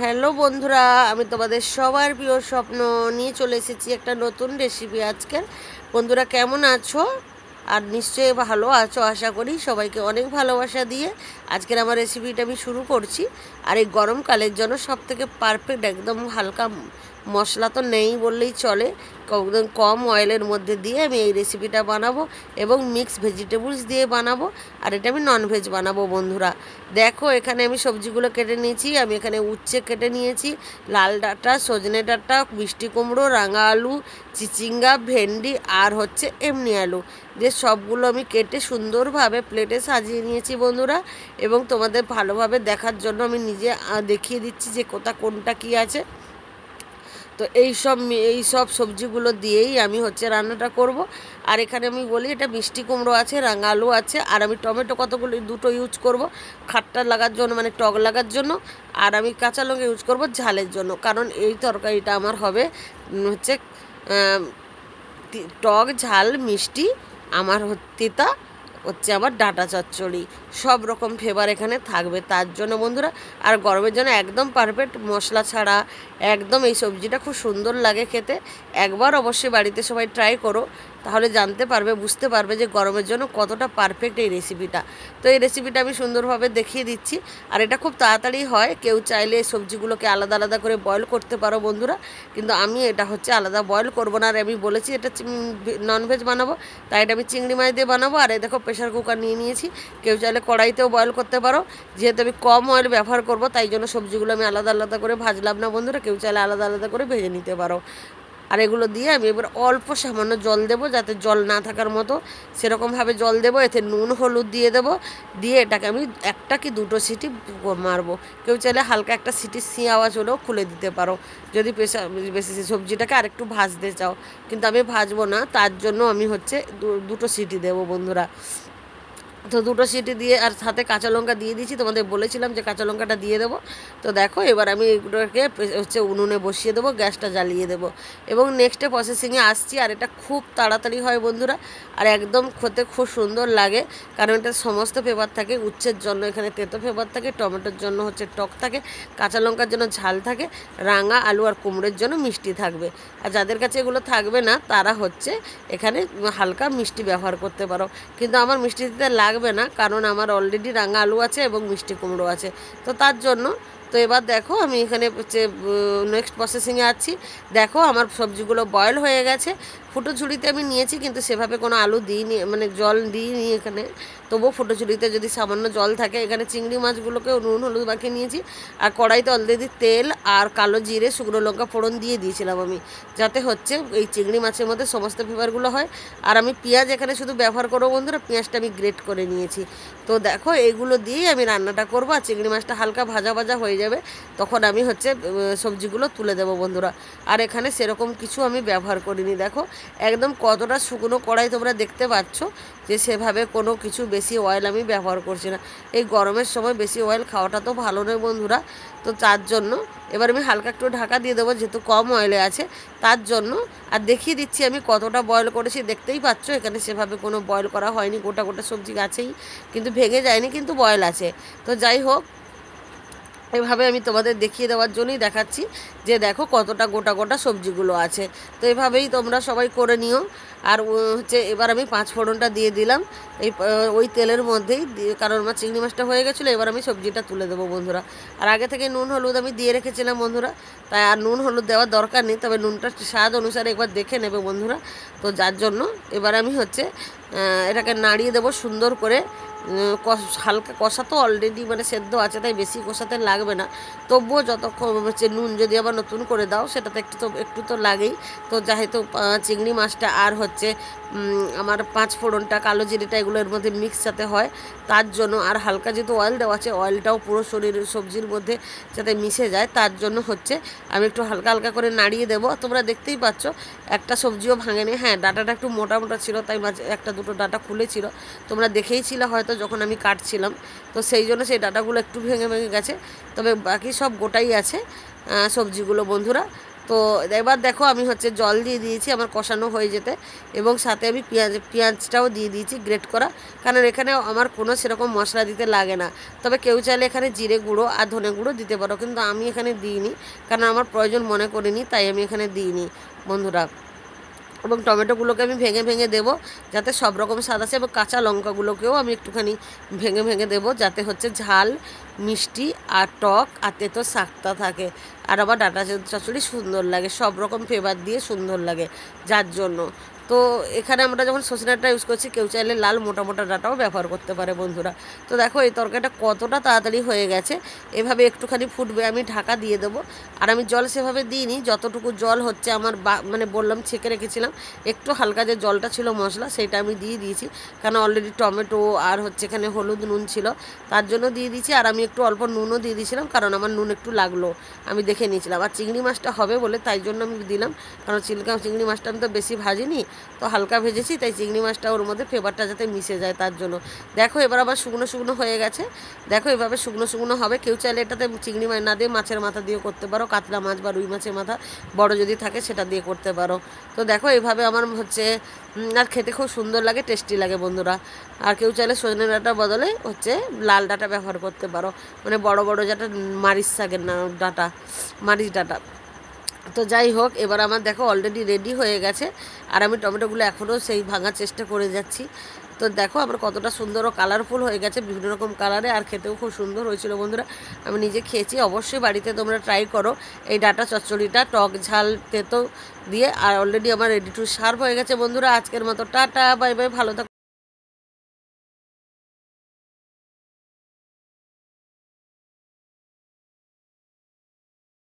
Hello বন্ধুরা, আমি তোমাদের সবার প্রিয় স্বপ্ন নিয়ে চলে এসেছি একটা নতুন রেসিপি আজকের। বন্ধুরা কেমন আছো? আর নিশ্চয়ই ভালো আছো, আশা করি সবাইকে অনেক ভালোবাসা দিয়ে আজকের আমার রেসিপিটা আমি শুরু করছি। আর এই গরমকালের জন্য সব থেকে পারফেক্ট একদম হালকা মশলা তো নেই বললেই চলে। একদম কম অয়েলের মধ্যে দিয়ে আমি এই রেসিপিটা বানাবো এবং মিক্স ভেজিটেবলস দিয়ে বানাবো। আর এটা আমি ননভেজ বানাবো বন্ধুরা। দেখো, এখানে আমি সবজিগুলো কেটে নিয়েছি। আমি এখানে উচ্ছে কেটে নিয়েছি, লাল ডাঁটা, সজনে ডাঁটা, মিষ্টি কুমড়ো, রাঙা আলু, চিচিঙ্গা, ভেন্ডি, আর হচ্ছে এমনি আলু। যে সবগুলো আমি কেটে সুন্দরভাবে প্লেটে সাজিয়ে নিয়েছি বন্ধুরা, এবং তোমাদের ভালোভাবে দেখার জন্য আমি নিজে দেখিয়ে দিচ্ছি যে কোথা কোনটা কি আছে। তো এই সব এই সব সবজিগুলো দিয়েই আমি হচ্ছে রান্নাটা করব। আর এখানে আমি বলি, এটা মিষ্টি কুমড়ো আছে রাঙা আলু আছে, আর আমি টমেটো কতগুলো, দুটো ইউজ করব। খাট্টা লাগার জন্য মানে টক লাগার জন্য, আর আমি কাঁচা লঙ্কা ইউজ করব ঝালের জন্য। কারণ এই তরকারিটা আমার হবে হচ্ছে টক, ঝাল, মিষ্টি আমার হচ্ছে তিতা হচ্ছে আমার ডাটা চচ্চড়ি। সব রকম ফ্লেভার এখানে থাকবে। তার জন্য বন্ধুরা, আর গরমের জন্য একদম পারফেক্ট মশলা ছাড়া, একদম এই সবজিটা খুব সুন্দর লাগে খেতে। একবার অবশ্যই বাড়িতে সবাই ট্রাই করো। তাহলে জানতে পারবে, বুঝতে পারবে যে গরমের জন্য কতটা পারফেক্ট এই রেসিপিটা তো এই রেসিপিটা আমি সুন্দরভাবে দেখিয়ে দিচ্ছি। আর এটা খুব তাড়াতাড়ি হয়, কেউ চাইলে সবজিগুলোকে আলাদা আলাদা করে বয়ল করতে পারো বন্ধুরা। কিন্তু আমি এটা হচ্ছে আলাদা বয়ল করব না। আর আমি বলেছি এটা ননভেজ বানাবো, তাই এটা আমি চিংড়ি মাছ দিয়ে বানাবো। আর এই দেখো প্রেশার কুকার নিয়ে নিয়েছি। কেউ চাইলে কড়াইতেও বয়ল করতে পারো। যেহেতু আমি কম অয়েল ব্যবহার করব, তাই জন্য সবজিগুলো আমি আলাদা আলাদা করে ভাজলাম না বন্ধুরা। কেউ চাইলে আলাদা আলাদা করে ভেজে নিতে পারো। আর এগুলো দিয়ে আমি এবার অল্প সামান্য জল দেবো, যাতে জল না থাকার মতো। সেরকমভাবে জল দেবো, এতে নুন, হলুদ দিয়ে দেবো। দিয়ে এটাকে আমি একটা কি দুটো সিটি মারবো। কেউ চাইলে হালকা একটা সিটি আওয়াজ হলেও খুলে দিতে পারো। যদি প্রেশার বেশি সবজিটাকে আরেকটু ভাজতে চাও। কিন্তু আমি ভাজবো না, তার জন্য আমি হচ্ছে দুটো সিটি দেবো বন্ধুরা। তো দুটো সিটি দিয়ে আর সাথে কাঁচা লঙ্কা দিয়ে দিয়েছি, তোমাদের বলেছিলাম যে কাঁচা লঙ্কাটা দিয়ে দেবো। তো দেখো, এবার আমি এগুলোকে হচ্ছে উনুনে বসিয়ে দেবো, গ্যাসটা জ্বালিয়ে দেবো। এবং নেক্সটে প্রসেসিংয়ে আসছি, আর এটা খুব তাড়াতাড়ি হয় বন্ধুরা, আর একদম খেতে খুব সুন্দর লাগে, কারণ এটা সমস্ত ফ্লেভার থাকে, উচ্ছের জন্য এখানে তেতো ফ্লেভার থাকে, টমেটোর জন্য হচ্ছে টক থাকে, কাঁচা লঙ্কার জন্য ঝাল থাকে, রাঙা আলু আর কুমড়োর জন্য মিষ্টি থাকবে। আর যাদের কাছে এগুলো থাকবে না, তারা হচ্ছে এখানে হালকা মিষ্টি ব্যবহার করতে পারো। কিন্তু আমার মিষ্টি দিতে লাগবে না, কারণ আমার অলরেডি রাঙা আলু আছে এবং মিষ্টি কুমড়ো আছে। তো তার জন্য, তো এবার দেখো, আমি এখানে হচ্ছে নেক্সট প্রসেসিংয়ে আছি। দেখো, আমার সবজিগুলো বয়েল হয়ে গেছে। ফুটো ঝুড়িতে আমি নিয়েছি, কিন্তু সেভাবে কোনো আলু দিইনি মানে জল দিইনি এখানে। তবুও ফুটো ঝুড়িতে যদি সামান্য জল থাকে, এখানে চিংড়ি মাছগুলোকেও নুন, হলুদ মাখিয়ে নিয়েছি। আর কড়াইতে অলরেডি তেল আর কালো জিরে, শুকনো লঙ্কা ফোড়ন দিয়ে দিয়েছিলাম আমি, যাতে হচ্ছে এই চিংড়ি মাছের মধ্যে সমস্ত ফ্লেভারগুলো হয়। আর আমি পেঁয়াজ এখানে শুধু ব্যবহার করব বন্ধুরা, পেঁয়াজটা আমি গ্রেট করে নিয়েছি। তো দেখো এইগুলো দিয়েই আমি রান্নাটা করব আর চিংড়ি মাছটা হালকা ভাজা ভাজা হয়ে যাবে, তখন আমি হচ্ছে সবজিগুলো তুলে দেবো বন্ধুরা। আর এখানে সেরকম কিছু আমি ব্যবহার করিনি, দেখো। একদম কতটা শুকনো কড়াই তোমরা দেখতে পাচ্ছ, যে সেভাবে কোনো কিছু বেশি অয়েল আমি ব্যবহার করছি না। এই গরমের সময় বেশি অয়েল খাওয়াটা তো ভালো নয় বন্ধুরা। তো তার জন্য এবার আমি হালকা একটু ঢাকা দিয়ে দেবো, যেহেতু কম অয়েলে আছে। তার জন্য আর দেখিয়ে দিচ্ছি আমি কতটা বয়েল করেছি। দেখতেই পাচ্ছ, এখানে সেভাবে কোনো বয়েল করা হয়নি, গোটা গোটা সবজি গাছেই। কিন্তু ভেঙে যায়নি, কিন্তু বয়েল আছে। তো যাই হোক এভাবে আমি তোমাদের দেখিয়ে দেওয়ার জন্যই দেখাচ্ছি যে দেখো কতটা গোটা গোটা সবজিগুলো আছে। তো এভাবেই তোমরা সবাই করে নিও। আর হচ্ছে এবার আমি পাঁচ ফোড়নটা দিয়ে দিলাম। এই ওই তেলের মধ্যেই কারণ আমার চিংড়ি মাছটা হয়ে গেছিল, এবার আমি সবজিটা তুলে দেবো বন্ধুরা। আর আগে থেকে নুন হলুদ আমি দিয়ে রেখেছিলাম বন্ধুরা। তাই আর নুন হলুদ দেওয়ার দরকার নেই, তবে নুনটা স্বাদ অনুসারে একবার দেখে নেবে বন্ধুরা। তো যার জন্য এবার আমি হচ্ছে এটাকে নাড়িয়ে দেবো সুন্দর করে। হালকা কষা তো অলরেডি মানে সেদ্ধ আছে, তাই বেশি কষাতে লাগবে না। তবুও যতক্ষণ হচ্ছে নুন যদি আবার নতুন করে দাও, সেটাতে একটু তো একটু তো লাগেই। তো যেহেতু চিংড়ি মাছটা আর হচ্ছে আমার পাঁচ ফোড়নটা, কালো জিরেটা, এগুলো এর মধ্যে মিক্স যাতে হয়, তার জন্য আর হালকা যেহেতু অয়েল দেওয়া আছে অয়েলটাও পুরো শরীরের সবজির মধ্যে যাতে মিশে যায়, তার জন্য হচ্ছে আমি একটু হালকা হালকা করে নাড়িয়ে দেবো। তোমরা দেখতেই পাচ্ছ, একটা সবজিও ভাঙেনি। হ্যাঁ ডাটাটা একটু মোটা মোটা ছিল, তাই একটা দুটো ডাটা খুলেছিল। তোমরা দেখেইছিলে হয়তো যখন আমি কাটছিলাম, তো সেই জন্য সেই ডাটাগুলো একটু ভেঙে ভেঙে গেছে। তবে বাকি সব গোটাই আছে সবজিগুলো বন্ধুরা। তো এবার দেখো আমি হচ্ছে জল দিয়ে দিয়েছি আমার কষানো হয়ে যেতে এবং সাথে আমি পেঁয়াজ, পেঁয়াজটাও দিয়ে দিয়েছি গ্রেট করা। কারণ এখানে আমার কোনো সেরকম মশলা দিতে লাগে না। তবে কেউ চাইলে এখানে জিরে গুঁড়ো আর ধনে গুঁড়ো দিতে পারো, কিন্তু আমি এখানে দিইনি। কারণ আমার প্রয়োজন মনে করিনি, তাই আমি এখানে দিইনি, বন্ধুরা। এবং টমেটোগুলোকে আমি ভেঙে ভেঙে দেবো, যাতে সব রকম স্বাদ আসে এবং কাঁচা লঙ্কাগুলোকেও আমি একটুখানি ভেঙে ভেঙে দেবো, যাতে হচ্ছে ঝাল, মিষ্টি আর টক আর তেতো শাকটা থাকে। আর আবার ডাটা চচ্চড়ি সুন্দর লাগে, সব রকম ফ্লেভার দিয়ে সুন্দর লাগে, যার জন্য। তো এখানে আমরা যখন সজনাটা ইউজ করছি, কেউ চাইলে লাল মোটা মোটা ডাটাও ব্যবহার করতে পারে বন্ধুরা। তো দেখো এই তরকারিটা কতটা তাড়াতাড়ি হয়ে গেছে। এভাবে একটুখানি ফুটবে, আমি ঢাকা দিয়ে দেবো। আর আমি জল সেভাবে দিইনি, যতটুকু জল হচ্ছে আমার মানে বললাম ছেঁকে রেখেছিলাম, একটু হালকা যে জলটা ছিল মশলা, সেটা আমি দিয়ে দিয়েছি। কারণ অলরেডি টমেটো আর হচ্ছে এখানে হলুদ নুন ছিল, তার জন্য দিয়ে দিয়েছি। আর আমি একটু অল্প নুনও দিয়ে দিয়েছিলাম, কারণ আমার নুন একটু লাগল, আমি দেখে নিয়েছিলাম। আর চিংড়ি মাছটা হবে বলে তাই জন্য আমি দিলাম, কারণ চিলকা চিংড়ি মাছটা আমি তো বেশি ভাজিনি। তো হালকা ভেজেছি, তাই চিংড়ি মাছটা ওর মধ্যে ফ্লেভারটা যাতে মিশে যায় তার জন্য। দেখো এবার আবার শুকনো শুকনো হয়ে গেছে। দেখো এভাবে শুকনো শুকনো হবে। কেউ চাইলে এটাতে চিংড়ি মাছ না দিয়ে মাছের মাথা দিয়ে করতে পারো। কাতলা মাছ বা রুই মাছের মাথা বড় যদি থাকে সেটা দিয়ে করতে পারো। তো দেখো এভাবে আমার হচ্ছে আর খেতে খুব সুন্দর লাগে টেস্টি লাগে বন্ধুরা। আর কেউ চাইলে সজনে ডাঁটার বদলে হচ্ছে লাল ডাঁটা ব্যবহার করতে পারো। মানে বড় বড় যেটা মারিচ শাকের না ডাঁটা, মারিচ ডাঁটা। তো যাই হোক, এবার আমার দেখো অলরেডি রেডি হয়ে গেছে। আর আমি টমেটোগুলো এখনও সেই ভাঙার চেষ্টা করে যাচ্ছি। তো দেখো আমার কতটা সুন্দর ও কালারফুল হয়ে গেছে বিভিন্ন রকম কালারে আর খেতেও খুব সুন্দর হয়েছিল বন্ধুরা। আমি নিজে খেয়েছি, অবশ্যই বাড়িতে তোমরা ট্রাই করো। এই ডাটা চচ্চড়িটা, টক ঝাল, তেতো দিয়ে, আর অলরেডি আমার রেডি টু সার্ভ হয়ে গেছে বন্ধুরা। আজকের মতো টাটা বাই বাই ভালো থাকো।